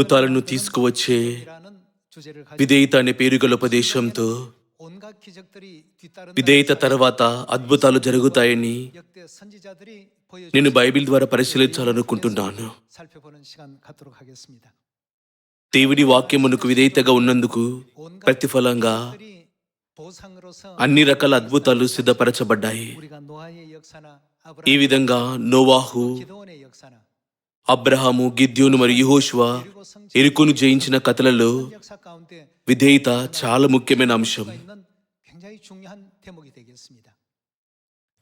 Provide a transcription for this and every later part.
అద్భుతాలను తీసుకువచ్చే విధేయత అనే పేరుగల ఉపదేశంతో విధేయత తర్వాత అద్భుతాలు జరుగుతాయని నేను బైబిల్ ద్వారా పరిశీలించాలనుకుంటున్నాను. దేవుడి వాక్యమునకు విధేయతగా ఉన్నందుకు ప్రతిఫలంగా అన్ని రకాల అద్భుతాలు సిద్ధపరచబడ్డాయి. ఈ విధంగా నోవాహు అబ్రహాము గిద్యోను మరియు యెహోషువ ఎరుకును జయించిన కథలలో విధేయత చాలా ముఖ్యమైన అంశం.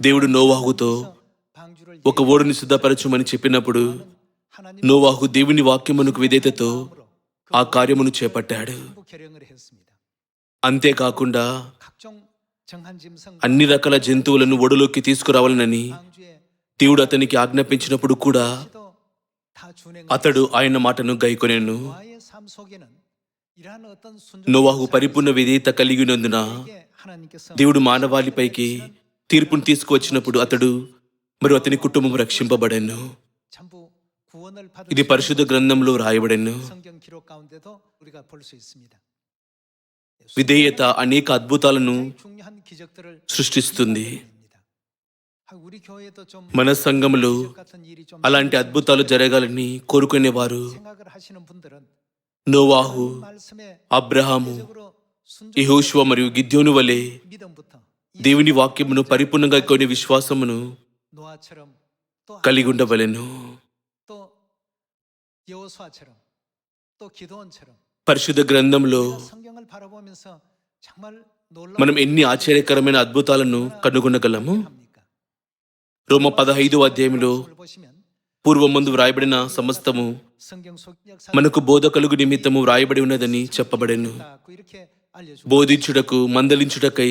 దేవుడు నోవాహుతో ఒక ఓడుని సిద్ధపరచుమని చెప్పినప్పుడు నోవాహు దేవుని వాక్యమునకు విధేయతతో ఆ కార్యమును చేపట్టాడు. అంతేకాకుండా అన్ని రకాల జంతువులను ఒడిలోకి తీసుకురావాలనని దేవుడు అతనికి ఆజ్ఞాపించినప్పుడు కూడా అతడు ఆయన మాటను గైకొనెను. నోవాహు పరిపూర్ణ విధేయత కలిగి ఉన్నందున దేవుడు మానవాళిపైకి తీర్పును తీసుకువచ్చినప్పుడు అతడు మరియు అతని కుటుంబం రక్షింపబడెను. ఇది పరిశుద్ధ గ్రంథంలో రాయబడెను. విధేయత అనేక అద్భుతాలను సృష్టిస్తుంది. మన సంఘంలో అలాంటి అద్భుతాలు జరగాలని కోరుకునేవారు. నోవాహు అబ్రహాము యహోశివ మరియు గిద్యోను వలె దేవుని వాక్యమును పరిపూర్ణంగా కొన్ని విశ్వాసమును కలిగి ఉండవలెను. పరిశుద్ధ గ్రంథంలో మనం ఎన్ని ఆశ్చర్యకరమైన అద్భుతాలను కనుగొనగలము? రోమ పదహైదు అధ్యాయంలో పూర్వం ముందు వ్రాయబడిన సమస్తము మనకు బోధకలుగు నిమిత్తము వ్రాయబడి ఉన్నదని చెప్పబడను. బోధించుటకు మందలించుటకై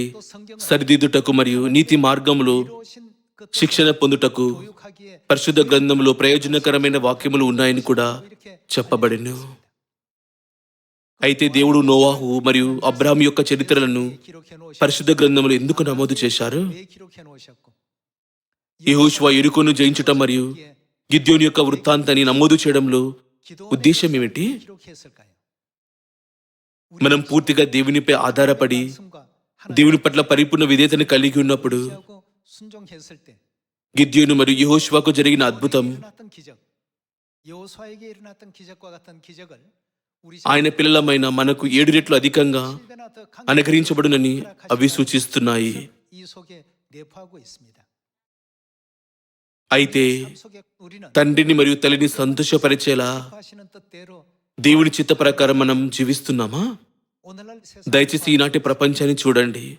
సరిదిద్దుటకు మరియు నీతి మార్గములు శిక్షణ పొందుటకు పరిశుద్ధ గ్రంథంలో ప్రయోజనకరమైన వాక్యములు ఉన్నాయని కూడా చెప్పబడను. అయితే దేవుడు నోవాహు మరియు అబ్రాహం యొక్క చరిత్రలను పరిశుద్ధ గ్రంథములు ఎందుకు నమోదు చేశారు? యహోష్వా ఎరుకోను జయించటం మరియు గిద్యోని యొక్క వృత్తాంతాన్ని నమోదు చేయడంలో ఉద్దేశం ఏమిటి? మనం పూర్తిగా దేవునిపై ఆధారపడి దేవుని పట్ల పరిపూర్ణ విధేతను కలిగి ఉన్నప్పుడు గిద్యోను మరియు యహోష్వాకు జరిగిన అద్భుతం ఆయన పిల్లలమైన మనకు ఏడు రెట్లు అధికంగా అనుగ్రహించబడునని అవి సూచిస్తున్నాయి. అయితే తండ్రిని మరియు తల్లిని సంతోషపరిచేలా దేవుడి చిత్త ప్రకారం మనం జీవిస్తున్నామా? దయచేసి ఈనాటి ప్రపంచాన్ని చూడండి.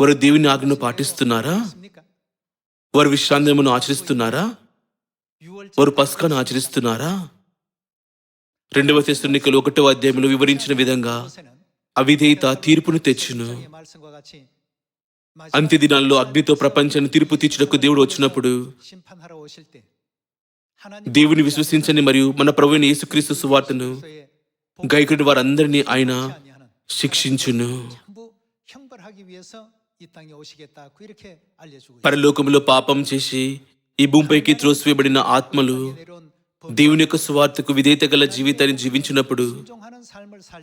వారు దేవుని ఆజ్ఞను పాటిస్తున్నారా? వారు విశ్రాంతిమును ఆచరిస్తున్నారా? వారు పస్కాను ఆచరిస్తున్నారా? రెండవ తెస్తునికలు ఒకటో అధ్యాయంలో వివరించిన విధంగా అవిధేయత తీర్పును తెచ్చును. అంత్య దినాల్లో అగ్నితో ప్రపంచాన్ని తీర్పు తీర్చుటకు దేవుడు వచ్చినప్పుడు దేవుని విశ్వసించని మరియు మన ప్రభుని యేసుక్రీస్తు సువార్తను గైకుడి వారందరినీ ఆయన శిక్షించును. పరలోకంలో పాపం చేసి ఈ భూమిపైకి త్రోసివేయబడిన ఆత్మలు దేవుని యొక్క సువార్తకు విధేయత గల జీవితాన్ని జీవించినప్పుడు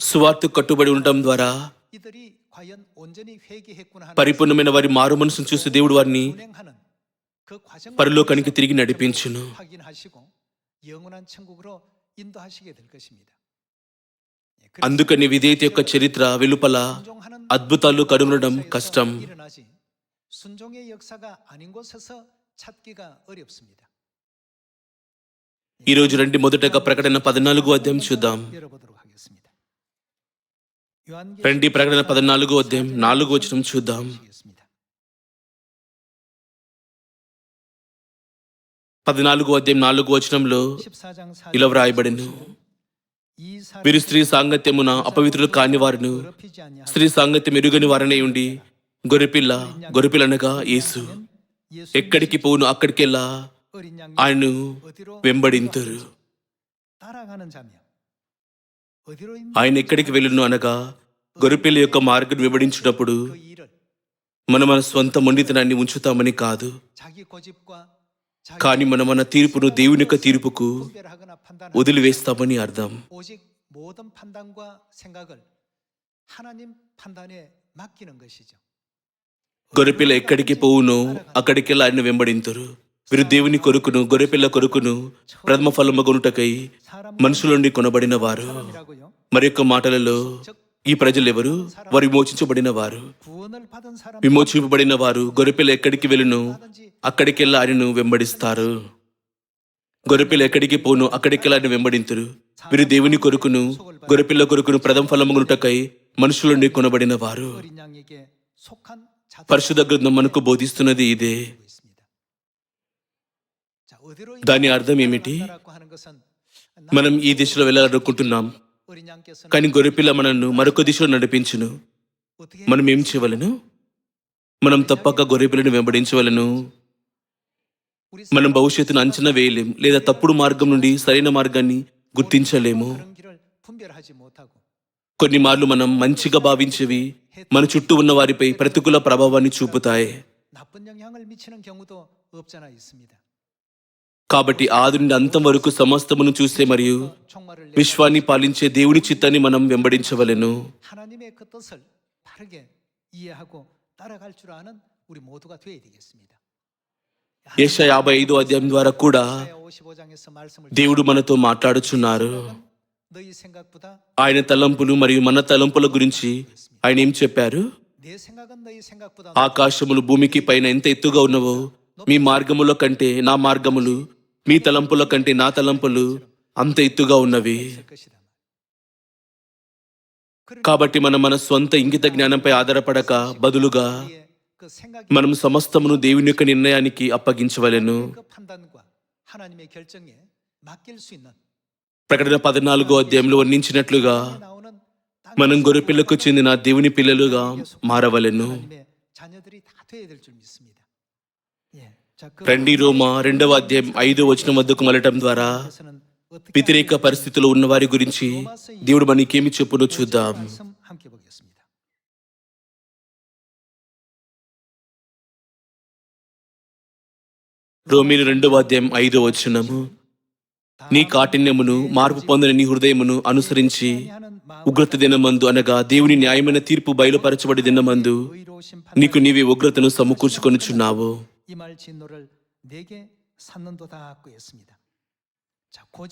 సువార్త కట్టుబడి ఉండటం ద్వారా పరిపూర్ణమైన వారి మారు మనసును చూసి దేవుడు వారిని పరిలోకానికి తిరిగి నడిపించును. అందుకని విధేయత యొక్క చరిత్ర వెలుపల అద్భుతాలు కనుగొనడం కష్టం. ఈరోజు రండి మొదటగా ప్రకటన పద్నాలుగు అధ్యాయం చూద్దాం. రండి ప్రకటన పద్నాలుగు అధ్యాయం నాలుగు వచ్చిన చూద్దాం. పద్నాలుగు అధ్యాయం నాలుగు వచనంలో ఇలా వ్రాయబడిను. వీరు స్త్రీ సాంగత్యమున అపవిత్రులు కాని వారును స్త్రీ సాంగత్యం ఎరుగని వారనే ఉండి గొరిపిల్ల గొరిపిల్లనగా యేసు ఎక్కడికి పోను అక్కడికెల్లా ఆయన్ను వెంబడింతరు. ఆయన ఎక్కడికి వెళ్ళును అనగా గొరిపిల్ల యొక్క మార్గం వివరించినప్పుడు మన మన స్వంత మొండితనాన్ని ఉంచుతామని కాదు. కానీ మన మన తీర్పును దేవుని యొక్క తీర్పుకు వదిలివేస్తామని అర్థం. గొరిపిల్ల ఎక్కడికి పోవునో అక్కడికి ఆయన వెంబడింతురు. వీరు దేవుని కొరుకును గొర్రెపిల్ల కొరుకును ప్రథమ ఫలమగునుటకై మనుషుల నుండి కొనబడిన వారు. మరి యొక్క మాటలలో ఈ ప్రజలెవరు? వారు విమోచించబడిన వారు. విమోచింపబడిన వారు గొర్రెపిల్ల ఎక్కడికి వెళ్ళును? అక్కడికెళ్ళ ఆయనను వెంబడిస్తారు. గొర్రెపిల్ల ఎక్కడికి పోను? అక్కడికెళ్ళ ఆయన వెంబడింతురు. వీరు దేవుని కొరుకును గొర్రెపిల్ల కొరుకును ప్రథమ ఫలమగునుటకై మనుషుల నుండి కొనబడిన వారు. పరిశుద్ధ గ్రంథం మనకు బోధిస్తున్నది ఇదే. దాని అర్థం ఏమిటి? మనం ఈ దిశలో వెళ్ళాలనుకుంటున్నాం. కానీ గొర్రెపిల్ల మనల్ని మరొక దిశలో నడిపించును. మనం ఏం చేయవలను? మనం తప్పక గొర్రెపిల్లను వెంబడించవలను. మనం భవిష్యత్తును అంచనా వేయలేం లేదా తప్పుడు మార్గం నుండి సరైన మార్గాన్ని గుర్తించలేము. కొన్ని మార్లు మనం మంచిగా భావించేవి మన చుట్టూ ఉన్న వారిపై ప్రతికూల ప్రభావాన్ని చూపుతాయి. కాబట్టి ఆది నుండి అంతం వరకు సమస్తమును చూసే మరియు విశ్వాన్ని పాలించే దేవుని చిత్తాన్ని మనం వెంబడించవలను. ఏష యాభై ఐదు అధ్యాయం ద్వారా కూడా దేవుడు మనతో మాట్లాడుచున్నారు. ఆయన తలంపులు మరియు మన తలంపుల గురించి ఆయన ఏం చెప్పారు? ఆకాశములు భూమికి పైన ఎంత ఎత్తుగా ఉన్నవో మీ మార్గముల కంటే నా మార్గములు మీ తలంపుల కంటే నా తలంపులు అంత ఎత్తుగా ఉన్నవి. కాబట్టి మనం మన స్వంత ఇంగిత జ్ఞానంపై ఆధారపడక బదులుగా మనం సమస్తమును దేవుని యొక్క నిర్ణయానికి అప్పగించవలను. ప్రకటన పద్నాలుగో అధ్యాయంలో వర్ణించినట్లుగా మనం గొర్రెపిల్లకు చెందిన దేవుని పిల్లలుగా మారవలను. రండి రోమా రెండవ అధ్యాయం ఐదో వచనం వద్దకు మలటం ద్వారా. వ్యతిరేక పరిస్థితులు ఉన్న వారి గురించి దేవుడు మనకేమి చెప్పునో చూద్దాం. రోమిలు రెండవ అధ్యాయం ఐదో వచనము. నీ కాఠిన్యమును మార్పు పొందిన నీ హృదయమును అనుసరించి ఉగ్రత దినమందు అనగా దేవుని న్యాయమైన తీర్పు బయలుపరచబడి దినమందు నీకు నీవి ఉగ్రతను సమకూర్చుకొనిచున్నావు.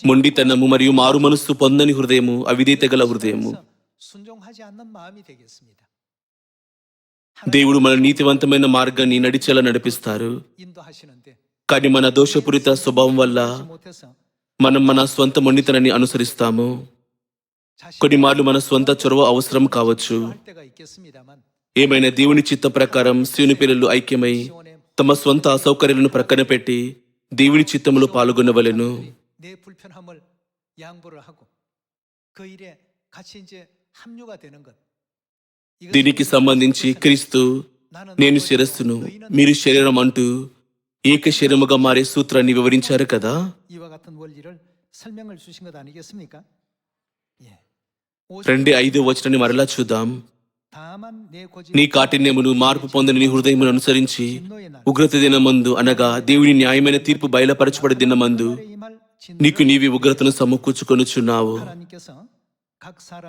మొండితనము మరియు మారు మనస్సు పొందని హృదయము అవిధేత గల హృదయము దేవుడు మన నీతివంతమైన మార్గాన్ని నడిచేలా నడిపిస్తారు కానీ మన దోషపూరిత స్వభావం వల్ల మనం మన స్వంత మొండితనాన్ని అనుసరిస్తాము కొన్నిమార్లు మన స్వంత చొరవ అవసరం కావచ్చు ఏమైనా దేవుని చిత్త ప్రకారం శివుని పిల్లలు ఐక్యమై తమ స్వంత అసౌకర్యాలను ప్రక్కన పెట్టి దేవుని చిత్తంలో పాల్గొనవలను. దీనికి సంబంధించి క్రీస్తు నేను శిరస్సును మీరు శరీరం అంటూ ఏక శరీరముగా మారే సూత్రాన్ని వివరించారు కదా? రెండు ఐదో వచనాన్ని మరలా చూద్దాం. నీ కాఠిన్యమును మార్పు పొందని నీ హృదయమును అనుసరించి ఉగ్రత దినమందు అనగా దేవుని న్యాయమైన తీర్పు బయలుపరచబడి దినమందు నీకు నీవి ఉగ్రతను సమకూర్చుకొనుచున్నావు.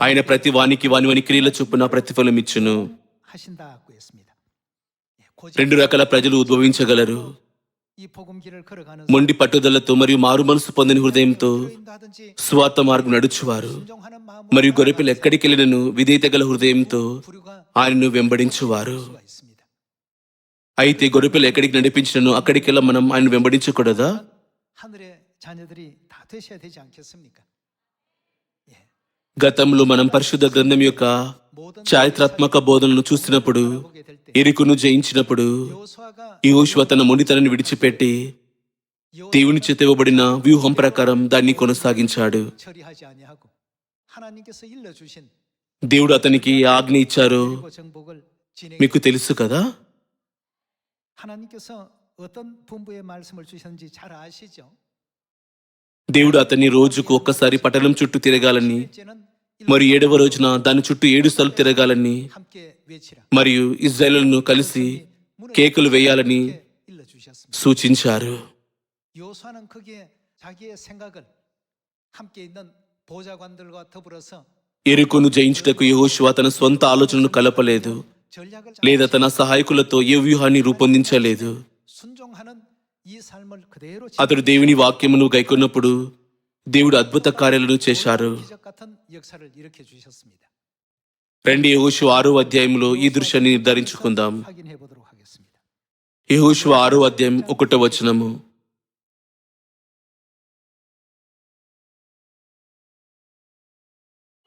ఆయన ప్రతి వానికి వాని వాని క్రియల చొప్పున ప్రతిఫలం ఇచ్చును. రెండు రకాల ప్రజలు ఉద్భవించగలరు. మొండి పట్టుదలతో మరియు మారు మనసు పొందిన హృదయంతో స్వాత మార్గం నడుచువారు. మరియు గొరపిలు ఎక్కడికి వెళ్ళినను విధేయత గల హృదయంతో ఆయనను వెంబడించువారు. అయితే గొరపిలు ఎక్కడికి నడిపించినను అక్కడికి వెళ్ళ మనం ఆయన వెంబడించకూడదా? గతంలో మనం పరిశుద్ధ గ్రంథం యొక్క చారిత్రాత్మక బోధనను చూసినప్పుడు ఇరుకును జయించినప్పుడు యోశ్వ తన మొండితనని విడిచిపెట్టి దేవుని చెతివబడిన వ్యూహం ప్రకారం దాన్ని కొనసాగించాడు. దేవుడు అతనికి ఆజ్ఞ ఇచ్చారు మీకు తెలుసు కదా? దేవుడు అతన్ని రోజుకు ఒక్కసారి పట్టణం చుట్టూ తిరగాలని మరి ఏడవ రోజున దాని చుట్టూ ఏడు సార్లు తిరగాలని మరియు ఇజ్రాయలను కలిసి కేకులు వేయాలని సూచించారు. ఎరుకును జయించుటకు యహోశివా తన సొంత ఆలోచనను కలపలేదు లేదా తన సహాయకులతో ఏ వ్యూహాన్ని రూపొందించలేదు అతడు దేవుని వాక్యమును గైకొన్నప్పుడు దేవుడు అద్భుత కార్యాలను చేశారు. రెండు యహోషు ఆరో అధ్యాయంలో ఈ దృశ్యాన్ని నిర్ధారించుకుందాం. యహోషు ఆరో అధ్యాయం ఒకటో వచనము.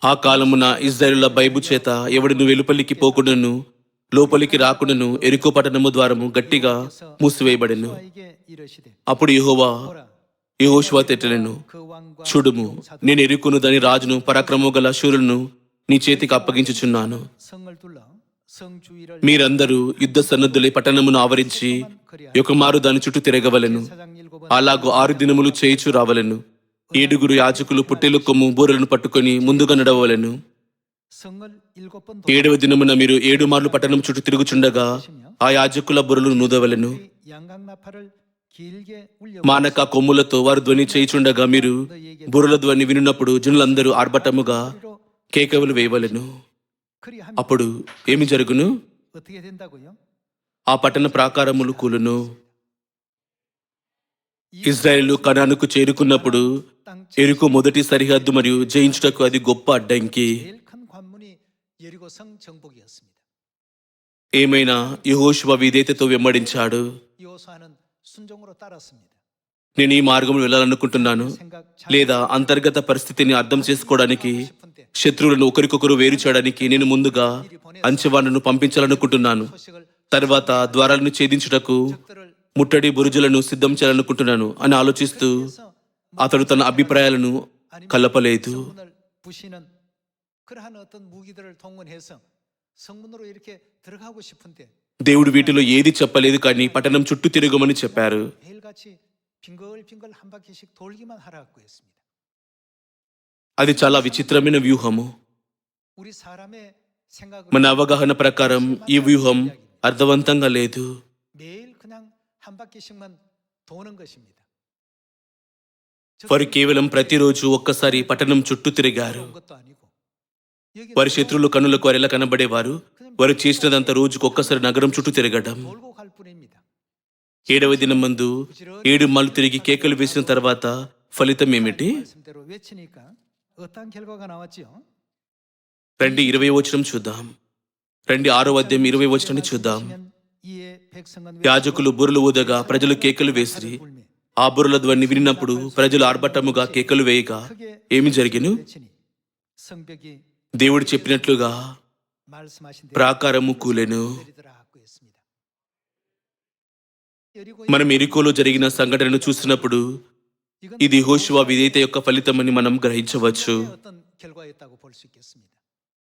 ఆ కాలమున ఇజ్రాయిల బైబు చేత ఎవడును వెలుపలికి పోకుండాను లోపలికి రాకుండాను ఎరుకో పట్టణము ద్వారము గట్టిగా మూసివేయబడిను. అప్పుడు యహోవా యహోషువా తెట్టలను చూడుము. నేను ఎరుకును దాని రాజును పరాక్రమ గల శూరులను నీ చేతికి అప్పగించుచున్నాను. మీరందరూ యుద్ధ సన్నద్ధులై పట్టణమును ఆవరించి యొక్కమారు దాని చుట్టూ తిరగవలను. అలాగూ ఆరు దినములు చేయిచు రావలను. ఏడుగురు యాజకులు పుట్టెలు కొమ్ము బూరలను పట్టుకొని ముందుగా నడవలను. ఏడవ దినమున మీరు ఏడు మార్లు పట్టణం చుట్టూ తిరుగుచుండగా ఆ యాజకుల బుర్రలు నూదవలను. మానక కొమ్ములతో వారు ధ్వని చేయుచుండగా మీరు బుర్రల ధ్వని వినున్నప్పుడు జనులందరూ ఆర్భటముగా కేకవులు వేయవలను. అప్పుడు ఏమి జరుగును? ఆ పట్టణ ప్రాకారములు కూలును. ఇజ్రాయెల్ కణానుకు చేరుకున్నప్పుడు ఎరుకు మొదటి సరిహద్దు మరియు జయించుటకు అది గొప్ప అడ్డంకి. ఏమైనా యహోశువ విధేతతో వెంబడించాడు? 요수아는 순종으로 따랐습니다. నేను ఈ మార్గంలో వెళ్ళాలనుకుంటున్నాను 생각 잘 లేదా అంతర్గత పరిస్థితిని అర్థం చేసుకోవడానికి 싶은데 శత్రువులను ఒకరికొకరు వేరు చేయడానికి నేను ముందుగా అంచెవాళ్లను పంపించాలనుకుంటున్నాను 소식을 తర్వాత ద్వారాలను ఛేదించుటకు 적들을 ముట్టడి బురుజులను సిద్ధం చేయాలనుకుంటున్నాను అని ఆలోచిస్తూ 해서 అతడు తన అభిప్రాయాలను కలపలేదు 성문을 부시는 그러한 어떤 무기들을 동원해서 성문으로 이렇게 들어가고 싶은데 దేవుడు వీటిలో ఏది చెప్పలేదు కానీ పట్టణం చుట్టూ తిరగమని చెప్పారు. అది చాలా విచిత్రమైన వ్యూహము. మన అవగాహన ప్రకారం ఈ వ్యూహం అర్థవంతంగా లేదు. వారు కేవలం ప్రతిరోజు ఒక్కసారి పట్టణం చుట్టూ తిరిగారు. వారి శత్రులు కనులకు వారిలా కనబడేవారు. వారు చేసినదంతా రోజుకు ఒక్కసారి నగరం చుట్టూ తిరగడం. ఏడవ దినం ముందు ఏడు మళ్ళు తిరిగి కేకలు వేసిన తర్వాత ఫలితం ఏమిటి? రండి ఇరవై వచనం చూద్దాం. రండి ఆరో అధ్యాయం ఇరవై వచనాన్ని చూద్దాం. యాజకులు బుర్రలు ఊదగా ప్రజలు కేకలు వేసిరి. ఆ బుర్రల ధ్వని వినినప్పుడు ప్రజలు ఆర్భటముగా కేకలు వేయగా. ఏమి జరిగిను? దేవుడు చెప్పినట్లుగా ప్రాకారము కూలెను మనం ఎరికోలో జరిగిన సంఘటనను చూసినప్పుడు ఇది హోషువా విధేయత యొక్క ఫలితమని మనం గ్రహించవచ్చు.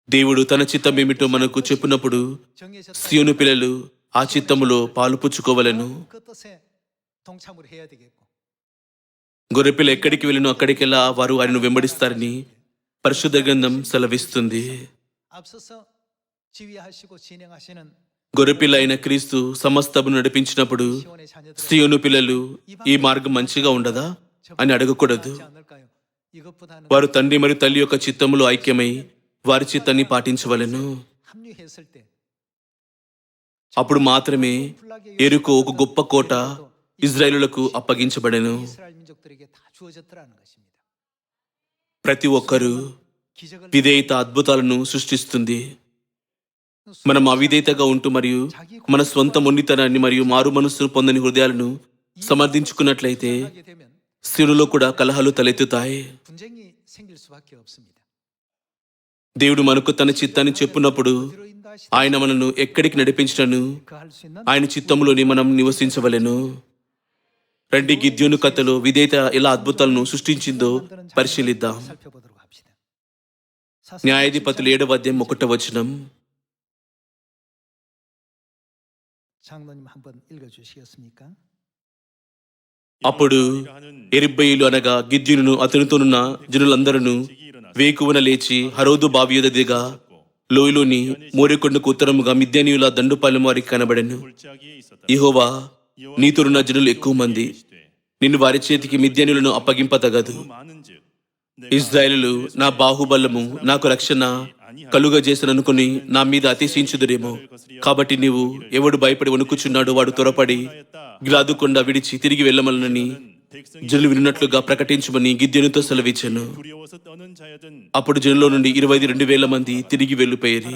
దేవుడు తన చిత్తం ఏమిటో మనకు చెప్పినప్పుడు సియోను పిల్లలు ఆ చిత్తములో పాలుపుచ్చుకోవలను గొర్రెపిల్ల ఎక్కడికి వెళ్ళినో అక్కడికెల్లా వారు ఆయనను వెంబడిస్తారని పరిశుద్ధ గ్రంథం సెలవిస్తుంది. గొర్రెపిల్లైన క్రీస్తు సమస్తము నడిపించినప్పుడు సియోను పిల్లలు ఈ మార్గం మంచిగా ఉండదా? అని అడగకూడదు. వారు తండ్రి మరియు తల్లి యొక్క చిత్తములు ఐక్యమై వారి చిత్తాన్ని పాటించవలను. అప్పుడు మాత్రమే ఎరుకు ఒక గొప్ప కోట ఇజ్రాయిలులకు అప్పగించబడను. ప్రతి ఒక్కరూ విధేయత అద్భుతాలను సృష్టిస్తుంది. మనం అవిధేతగా ఉంటూ మరియు మన స్వంత మొండితనాన్ని మరియు మారు మనస్సును పొందని హృదయాలను సమర్థించుకున్నట్లయితే సిరులో కూడా కలహాలు తలెత్తుతాయి. దేవుడు మనకు తన చిత్తాన్ని చెప్పున్నప్పుడు ఆయన మనను ఎక్కడికి నడిపించను ఆయన చిత్తంలోని మనం నివసించవలెను. రండి గిద్యోను కథలో విధేయత ఎలా అద్భుతాలను సృష్టించిందో పరిశీలిద్దాం. న్యాయాధిపతులు ఏడవ అధ్యాయం ఒకట వచనం. అప్పుడు ఎరిబ్బయిలు అనగా గిద్యులను అతనితోనున్న జనులందరూ వేకువన లేచి హరోదు బావియుద దిగా లోయలోని మోరెకొండకు ఉత్తరముగా మిద్యానీయుల దండుపాలెం వారికి కనబడను. ఇహోవా నీతురున్న జనులు ఎక్కువ మంది. నిన్ను వారి చేతికి మిద్యానీయులను అప్పగింపతగదు ఇజ్రాయలు నా బాహుబలము నాకు రక్షణ కలుగ చేసిననుకుని నా మీద అతిశించుదురేమో కాబట్టి నీవు ఎవడు భయపడి వణుకుచున్నాడో వాడు త్వరపడి గ్లాదుకుండా విడిచి తిరిగి వెళ్ళమలనని జనులు విన్నట్లుగా ప్రకటించమని గిద్యునితో సెలవిచ్చాను. అప్పుడు జనులో నుండి ఇరవై రెండు వేల మంది తిరిగి వెళ్ళిపోయేది.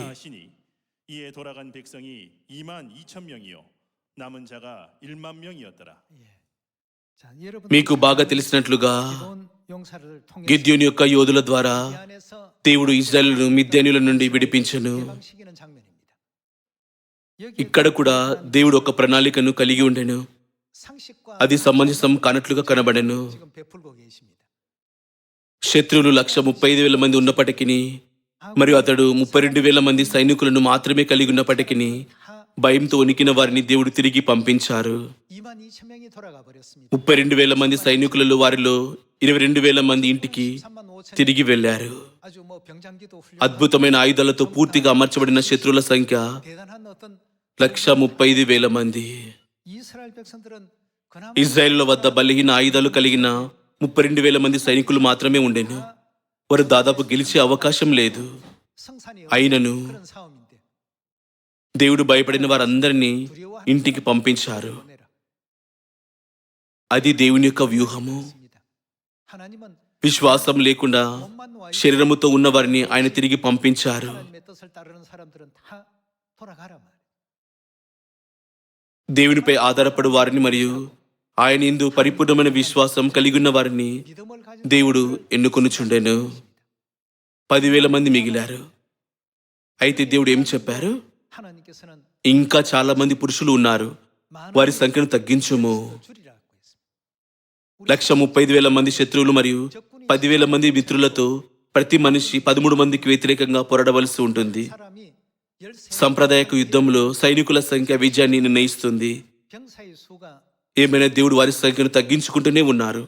మీకు బాగా తెలిసినట్లుగా గిద్యుని యొక్క యోధుల ద్వారా దేవుడు ఇజ్రాయల్ను మిద్యానుల నుండి విడిపించను. ఇక్కడ కూడా దేవుడు ఒక ప్రణాళికను కలిగి ఉండెను. అది సమంజసం కానట్లుగా కనబడెను. శత్రువులు లక్ష ముప్పై ఐదు వేల మంది ఉన్నప్పటికీ మరియు అతడు ముప్పై రెండు వేల మంది సైనికులను మాత్రమే కలిగి ఉన్నప్పటికీ భయంతో ఉనికిన వారిని దేవుడు తిరిగి పంపించారు. ముప్పై రెండు వేల మంది సైనికులలో వారిలో ఇరవై రెండు వేల మంది ఇంటికి తిరిగి వెళ్ళారు. అద్భుతమైన ఆయుధాలతో పూర్తిగా అమర్చబడిన శత్రువుల సంఖ్య లక్ష ముప్పై ఐదు వేల మంది. ఇజ్రాయెల్ వద్ద బలహీన ఆయుధాలు కలిగిన ముప్పై రెండు వేల మంది సైనికులు మాత్రమే ఉండేను. వారు దాదాపు గెలిచే అవకాశం లేదు. అయినను దేవుడు భయపడిన వారందరినీ ఇంటికి పంపించారు. అది దేవుని యొక్క వ్యూహము. విశ్వాసం లేకుండా శరీరముతో ఉన్న వారిని ఆయన తిరిగి పంపించారు. దేవునిపై ఆధారపడు వారిని మరియు ఆయన ఎందు పరిపూర్ణమైన విశ్వాసం కలిగి ఉన్న వారిని దేవుడు ఎన్నుకొనుచుండెను పదివేల మంది మిగిలారు. అయితే దేవుడు ఏం చెప్పారు? ఇంకా చాలా మంది పురుషులు ఉన్నారు. వారి సంఖ్యను తగ్గించుము. లక్ష ముప్పై వేల మంది శత్రువులు మరియు పదివేల మంది మిత్రులతో ప్రతి మనిషి పదమూడు మందికి వ్యతిరేకంగా పోరాడవలసి ఉంటుంది. సాంప్రదాయక యుద్ధంలో సైనికుల సంఖ్య విజయాన్ని నిర్ణయిస్తుంది. ఏమైనా దేవుడు వారి సంఖ్యను తగ్గించుకుంటూనే ఉన్నారు.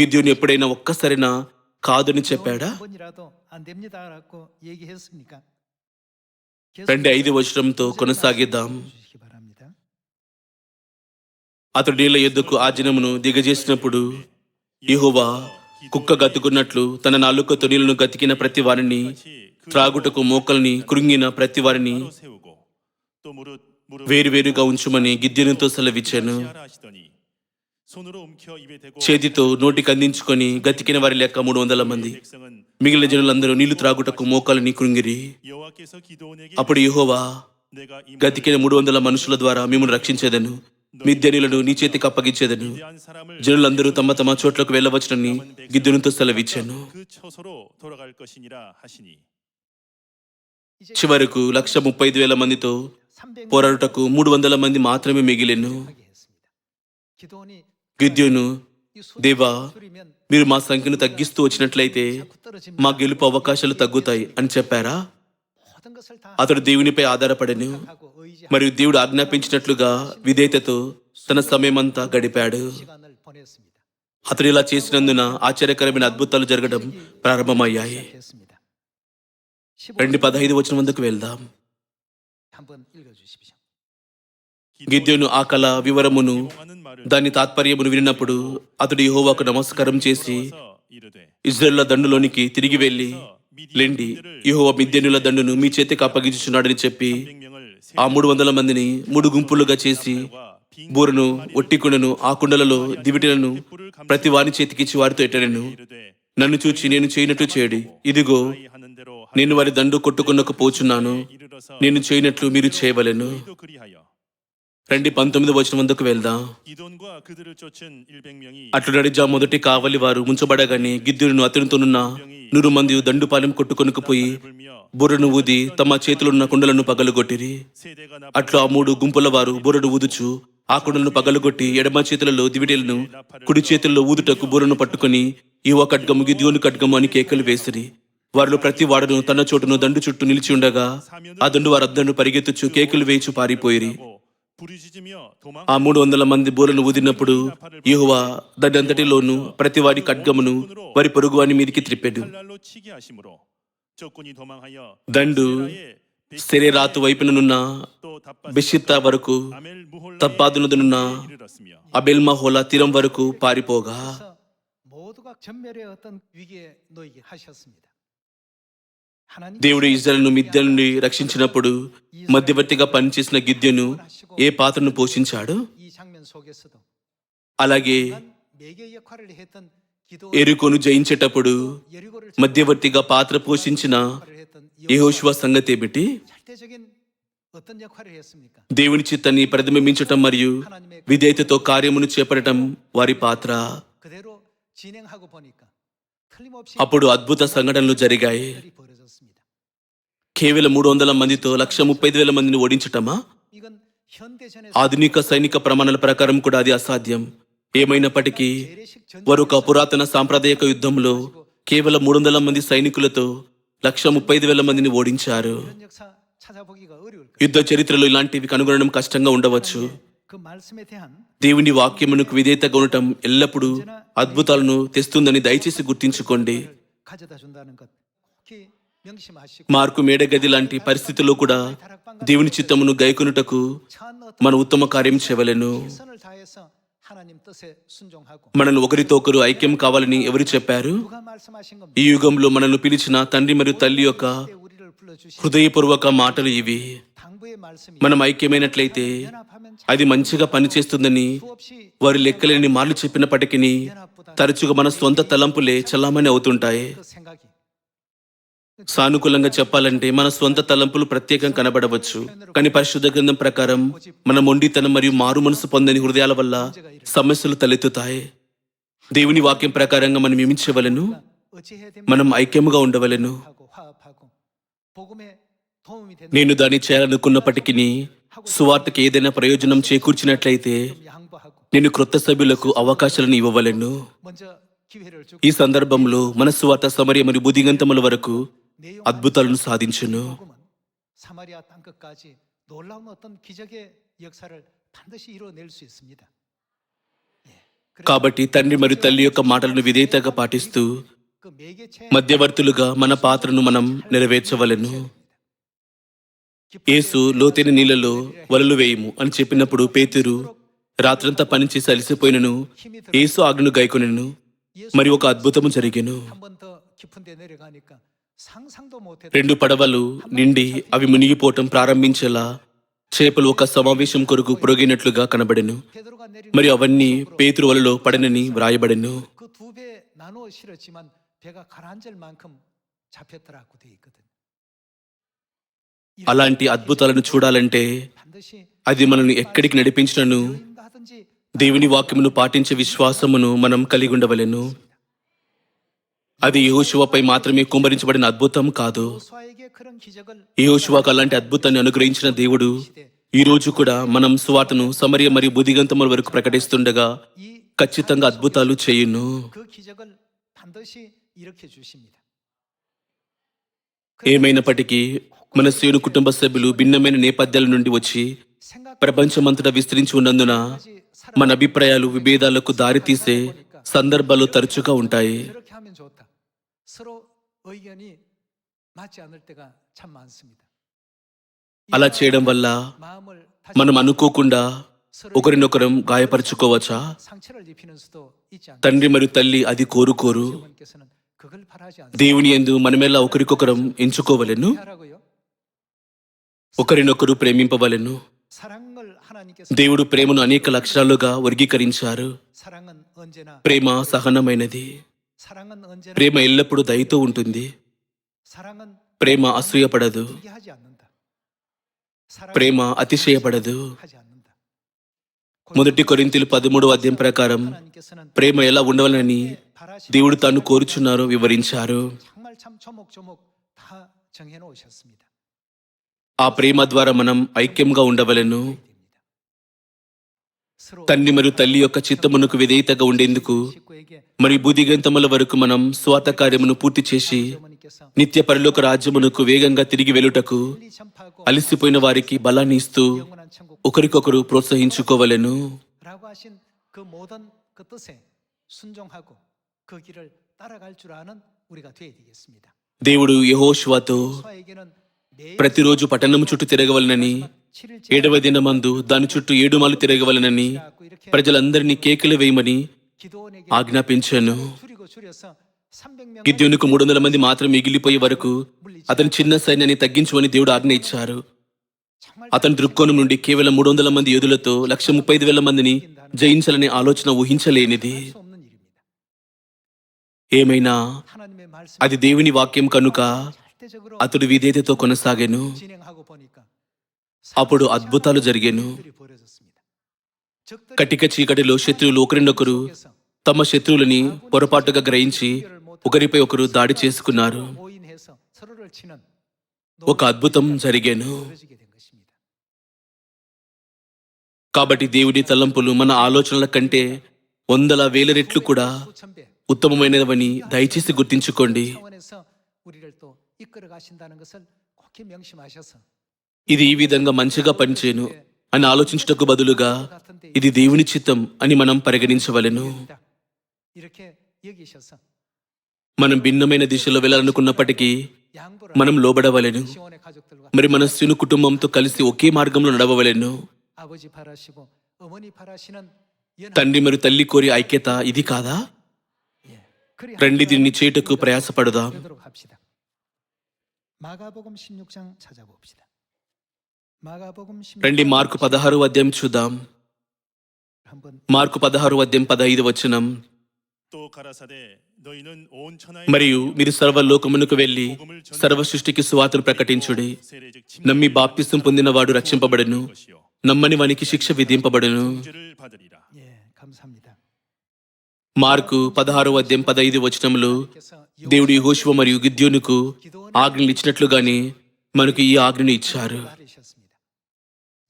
గిద్యుని ఎప్పుడైనా ఒక్కసారైనా కాదని చెప్పాడా? రెండు ఐదు వచనంతో కొనసాగిద్దాం. అతడు నీళ్ళ ఎద్దుకు ఆజనమును దిగజేసినప్పుడు యహువా కుక్క గతుకున్నట్లు తన నాలుక తొనీలను గతికిన ప్రతి వారిని త్రాగుటకు మోకల్ని కృంగిన ప్రతి వారిని వేరువేరుగా ఉంచుమని గిద్దెనుతో సెలవిచ్చాను. చేతితో నోటికి అందించుకొని గతికిన వారి లెక్క మూడు వందల మంది. మిగిలిన జనులందరూ నీళ్ళు త్రాగుటకు మోకాలని కృంగిరి అప్పుడు యుహోవా గతికిన మూడు వందల మనుషుల ద్వారా మిమ్మల్ని రక్షించేదను. మిద్యనులను నీ చేతికి అప్పగించేదను. జనులందరూ తమ తమ చోట్లకు వెళ్ళవచ్చునని గిద్దునితో సెలవిచ్చాను. చివరకు లక్ష ముప్పై ఐదు వేల మందితో పోరాడుటకు మూడు వందల మంది మాత్రమే మిగిలిను. గిద్యోను దేవా మీరు మా సంఖ్యను తగ్గిస్తూ వచ్చినట్లయితే మా గెలుపు అవకాశాలు తగ్గుతాయి అని చెప్పారా? అతడు దేవునిపై ఆధారపడను మరియు దేవుడు ఆజ్ఞాపించినట్లుగా విధేయతతో తన సమయమంతా గడిపాడు. అతడు ఇలా చేసినందున ఆశ్చర్యకరమైన అద్భుతాలు జరగడం ప్రారంభమయ్యాయి. రెండు పదహైదు వచ్చిన ముందుకు వెళ్దాం. గిద్యోను ఆ కళ వివరమును దాని తాత్పర్యమును వినినప్పుడు అతడు యహోవాకు నమస్కారం చేసి ఇజ్రాయెల్ల దండులోనికి తిరిగి వెళ్ళి లేండి. యహోవ మిద్యనుల దండును మీ చేతికి అప్పగించుచున్నాడని చెప్పి ఆ మూడు వందల మందిని మూడు గుంపులుగా చేసి బూరను ఒట్టికుండను ఆ కుండలలో దివిటిలను ప్రతి వాని చేతికిచ్చి వారితో ఎట్టనను. నన్ను చూచి నేను చేయనట్టు చేయడి. ఇదిగో నేను వారి దండు కొట్టుకున్నకు పోచున్నాను. నేను చేయనట్లు మీరు చేయవలను. రండి పంతొమ్మిది వచ్చిన ముందుకు వెళ్దాం. అట్లుడడిజా మొదటి కావలి వారు ముంచబడగానే గిద్దురును అతనితోనున్న నూరు మంది దండుపాలెం కొట్టుకొనుకుపోయి బుర్రను ఊది తమ చేతులున్న కుండలను పగలుగొట్టిరి. అట్లు ఆ మూడు గుంపుల వారు బుర్రను ఊదుచు ఆ కుండలను పగలుగొట్టి ఎడమ చేతులలో దివిడెలను కుడి చేతుల్లో ఊదుటకు బుర్రను పట్టుకుని యువ కడ్గము గిద్దును కడ్గము అని కేకలు వేసిరి. వారిలో ప్రతి వాడను తన చోటును దండు చుట్టూ నిలిచి ఉండగా ఆ దండు వారద్దను పరిగెత్తుచు కేకులు వేచి పారిపోయిరి. ఆ మూడు వందల మంది బూరను ఊదినప్పుడు యెహోవా దాని అంతటిలోను ప్రతి వాడి ఖడ్గమును వారి పొరుగు వాని మీదికి త్రిప్పెడు 칼날로 치게 하심으로 적군이 도망하여 దండు 세라의 సెరేరాతు వైపుననున్న 또 బెషిత్తా వరకు 아멜 무홀라에 తప్పాదునదునున్న 이르렀으며 అబెల్మహోలా తీరం వరకు పారిపోగా 그래서 모두가 전멸의 어떤 위기에 놓이게 하셨습니다. దేవుడు ఇజ్రాయల్ను మిద్య నుండి రక్షించినప్పుడు మధ్యవర్తిగా పనిచేసిన గిద్యను ఏ పాత్రను పోషించాడు? అలాగే ఎరుకోను జయించేటప్పుడు మధ్యవర్తిగా పాత్ర పోషించిన యహోశివ సంగతి ఏమిటి దేవుని చిత్తాన్ని ప్రతిబింబించటం మరియు విధేయతతో కార్యమును చేపడటం వారి పాత్ర. అప్పుడు అద్భుత సంఘటనలు జరిగాయి. కేవలం మూడు వందల మందితో లక్ష ముప్పై ఐదు వేల మందిని ఓడించటమా? ఆధునిక సైనిక ప్రమాణాల ప్రకారం కూడా అది అసాధ్యం. ఏమైనప్పటికీ వారు ఒక పురాతన సాంప్రదాయక యుద్ధంలో కేవలం మూడు వందల మంది సైనికులతో లక్ష ముప్పై ఐదు వేల మందిని ఓడించారు. యుద్ధ చరిత్రలో ఇలాంటివి కనుగొనడం కష్టంగా ఉండవచ్చు. దేవుని వాక్యమునకు విధేయతగా ఉండటం ఎల్లప్పుడూ అద్భుతాలను తెస్తుందని దయచేసి గుర్తించుకోండి. మార్కు మేడగది లాంటి పరిస్థితుల్లో కూడా దేవుని చిత్తమును గైకొనుటకు మన ఉత్తమ కార్యం చేయవలెను. మనను ఒకరితో ఒకరు ఐక్యం కావాలని ఎవరు చెప్పారు? ఈ యుగంలో మనను పిలిచిన తండ్రి మరియు తల్లి యొక్క హృదయపూర్వక మాటలు ఇవి. మనం ఐక్యమైనట్లయితే అది మంచిగా పనిచేస్తుందని వారు లెక్కలేని మార్లు చెప్పినప్పటికీ తరచుగా మన సొంత తలంపులే చలామణి అవుతుంటాయి. సానుకూలంగా చెప్పాలంటే మన సొంత తలంపులు ప్రత్యేకం కనబడవచ్చు. కానీ పరిశుద్ధ గ్రంథం ప్రకారం మన మొండితనం మరియు మారు మనసు పొందని హృదయాల వల్ల సమస్యలు తలెత్తుతాయి. దేవుని వాక్యం ప్రకారంగా మనం ఏమించవలను మనం ఐక్యముగా ఉండవలను. నేను దాన్ని చేయాలనుకున్నప్పటికీ సువార్తకి ఏదైనా ప్రయోజనం చేకూర్చినట్లయితే నేను క్రొత్త సభ్యులకు అవకాశాలను ఇవ్వవలను. ఈ సందర్భంలో మన సువార్త సమర్య మరియు బుధిగంతముల వరకు అద్భుతాలను సాధించును. కాబట్టి తండ్రి మరియు తల్లి యొక్క మాటలను విధేయతగా పాటిస్తూ మధ్యవర్తులుగా మన పాత్రను మనం నెరవేర్చవలను. కేసు లోతైన నీళ్ళలో వలలు వేయము అని చెప్పినప్పుడు పేతురు రాత్రంతా పనిచేసి అలిసిపోయినను ఏసు ఆజ్ఞను గైకొనెను మరి ఒక అద్భుతము జరిగేను. రెండు పడవలు నిండి అవి మునిగిపోవటం ప్రారంభించేలా చేపలు ఒక సమావేశం కొరకు పొరగినట్లుగా కనబడెను. మరి అవన్నీ పేతురు వలలో పడనని వ్రాయబడెను. అలాంటి అద్భుతాలను చూడాలంటే అది మనల్ని ఎక్కడికి నడిపించినను? దేవుని వాక్యమును పాటించే విశ్వాసమును మనం కలిగి ఉండవలెను. అది యోశువపై మాత్రమే కుమరించబడిన అద్భుతం కాదు. యహోశివాకు అలాంటి అద్భుతాన్ని అనుగ్రహించిన దేవుడు ఈ రోజు కూడా మనం సువార్తను సమర్య మరియు బుద్ధిగంతముల వరకు ప్రకటిస్తుండగా ఖచ్చితంగా అద్భుతాలు చేయును. ఏమైనప్పటికీ మన శివుడు కుటుంబ సభ్యులు భిన్నమైన నేపథ్యాల నుండి వచ్చి ప్రపంచమంతటా విస్తరించి ఉన్నందున మన అభిప్రాయాలు విభేదాలకు దారితీసే సందర్భాలు తరచుగా ఉంటాయి. అలా చేయడం వల్ల మనం అనుకోకుండా ఒకరినొకరం గాయపరచుకోవచ్చా తండ్రి మరియు తల్లి అది కోరుకోరు దేవుని ఎందు మనమెలా ఒకరికొకరం ఎంచుకోవలను ఒకరినొకరు ప్రేమింపవలను దేవుడు ప్రేమను అనేక లక్షణాలుగా వర్గీకరించారు ప్రేమ సహనమైనది ప్రేమ ఎల్లప్పుడూ దయతో ఉంటుంది. ప్రేమ అసూయపడదు. ప్రేమ అతిశయపడదు. మొదటి కొరింతలు పదమూడు అధ్యయం ప్రకారం ప్రేమ ఎలా ఉండవాలని దేవుడు తాను కోరుచున్నారో వివరించారు. ఆ ప్రేమ ద్వారా మనం ఐక్యంగా ఉండవలను. తన్ని మరియు తల్లి యొక్క చిత్తమునకు విధేయతగా ఉండేందుకు మరి బుదిగంతముల వరకు మనం స్వాత కార్యమును పూర్తి చేసి నిత్య పరిలోక రాజ్యమునకు వేగంగా తిరిగి వెలుటకు అలిసిపోయిన వారికి బలాన్ని ఇస్తూ ఒకరికొకరు ప్రోత్సహించుకోవలను. దేవుడు యహోశ్వాతో ప్రతిరోజు పట్టణం చుట్టూ తిరగవలనని ఏడవ దినమందు దాని చుట్టూ ఏడు మాలు తిరగవలనని ప్రజలందరినీ కేకలు వేయమని ఆజ్ఞాపించాను. గిద్యోనుకు మూడు వందల మంది మాత్రం మిగిలిపోయే వరకు అతని చిన్న సైన్యాన్ని తగ్గించమని దేవుడు ఆజ్ఞ ఇచ్చారు. అతని దృక్కోణం నుండి కేవలం మూడు వందల మంది యోధులతో లక్ష ముప్పై ఐదు వేల మందిని జయించాలనే ఆలోచన ఊహించలేనిది. ఏమైనా అది దేవుని వాక్యం కనుక అతడు విధేయతతో కొనసాగాను. అప్పుడు అద్భుతాలు జరిగాను. కటిక చీకటిలో శత్రువులు ఒకరినొకరు తమ శత్రువులని పొరపాటుగా గ్రహించి ఒకరిపై ఒకరు దాడి చేసుకున్నారు. ఒక అద్భుతం జరిగాను. కాబట్టి దేవుడి తలంపులు మన ఆలోచనల కంటే వందల వేల రెట్లు కూడా ఉత్తమమైనవని దయచేసి గుర్తించుకోండి. ఇది ఈ విధంగా మంచిగా పనిచేయను అని ఆలోచించుటకు బదులుగా ఇది దేవుని చిత్తం అని మనం పరిగణించవలెను 이렇게 여기셔서 మనం భిన్నమైన దిశలో వెళ్ళాలనుకున్నప్పటికీ 양보를 మనం లోబడవలెను 시원의 가족들과 మరి మన శిను కుటుంబంతో కలిసి ఒకే మార్గంలో నడవవలెను 아버지 바라시고 어머니 바라시는 연합 తండ్రి మరియు తల్లి కోరి ఐక్యత ఇది కాదా 예. 그리 రండి దీన్ని చేయుటకు ప్రయాసపడదాం 되도록 합시다. 마가복음 16장 찾아봅시다. రండి మార్కు పదహారు వద్యం చూద్దాం. మార్కు పదహారు వద్యం పదహైదు వచనం. మరియు మీరు సర్వలోకమునకు వెళ్ళి సర్వ సృష్టికి సువాతులు ప్రకటించుడి. నమ్మి బాప్తిస్తం పొందిన వాడు రక్షింపబడను. నమ్మని వానికి శిక్ష విధింపబడను. మార్కు పదహారు అధ్యాయం పదహైదు వచనంలో దేవుడి హోషువ మరియు గిద్యోనుకు ఆజ్ఞలు ఇచ్చినట్లుగానే మనకు ఈ ఆజ్ఞను ఇచ్చారు.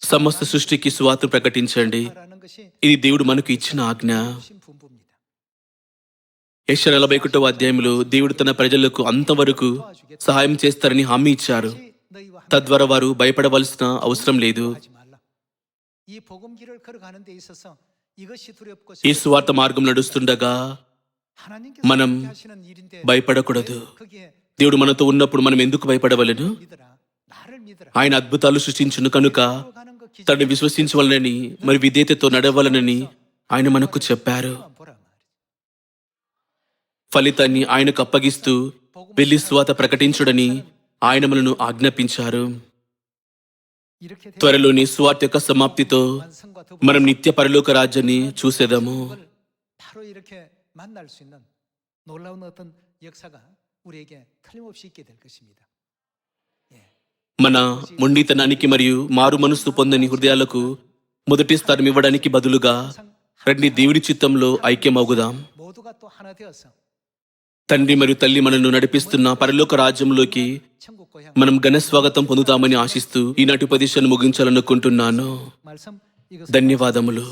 సమస్త సృష్టికి సువార్త ప్రకటించండి. ఇది దేవుడు మనకు ఇచ్చిన ఆజ్ఞ. యశ నలభై ఒకటో అధ్యాయంలో దేవుడు తన ప్రజలకు అంతవరకు సహాయం చేస్తారని హామీ ఇచ్చారు. తద్వారా వారు భయపడవలసిన అవసరం లేదు. ఈ స్వార్థ మార్గం నడుస్తుండగా మనం భయపడకూడదు. దేవుడు మనతో ఉన్నప్పుడు మనం ఎందుకు భయపడవలను? ఆయన అద్భుతాలు సృష్టించును కనుక తను విశ్వసించవలనని మరి విధేయతతో నడవాలనని ఆయన మనకు చెప్పారు 보라 말이지. ఫలితాన్ని ఆయనకు అప్పగిస్తూ వెళ్లి స్వాత ప్రకటించుడని ఆయన మనను ఆజ్ఞాపించారు 이렇게 되- త్వరలోని స్వార్థ యొక్క సమాప్తితో 완성과 더불어 మనం నిత్య పరలోక రాజ్యాన్ని చూసేదాము 그걸 바로 이렇게 만날 수 있는 놀라운 어떤 역사가 우리에게 틀림없이 있게 될 것입니다. మన మొండితనానికి మరియు మారు మనస్సు పొందని హృదయాలకు మొదటి స్థానం ఇవ్వడానికి బదులుగా రండి దేవుడి చిత్తంలో ఐక్యమవుదాం తండ్రి మరియు తల్లి మనను నడిపిస్తున్న పరలోక రాజ్యంలోకి మనం ఘన స్వాగతం పొందుతామని ఆశిస్తూ ఈనాటి ఉపదేశాన్ని ముగించాలనుకుంటున్నాను. ధన్యవాదములు.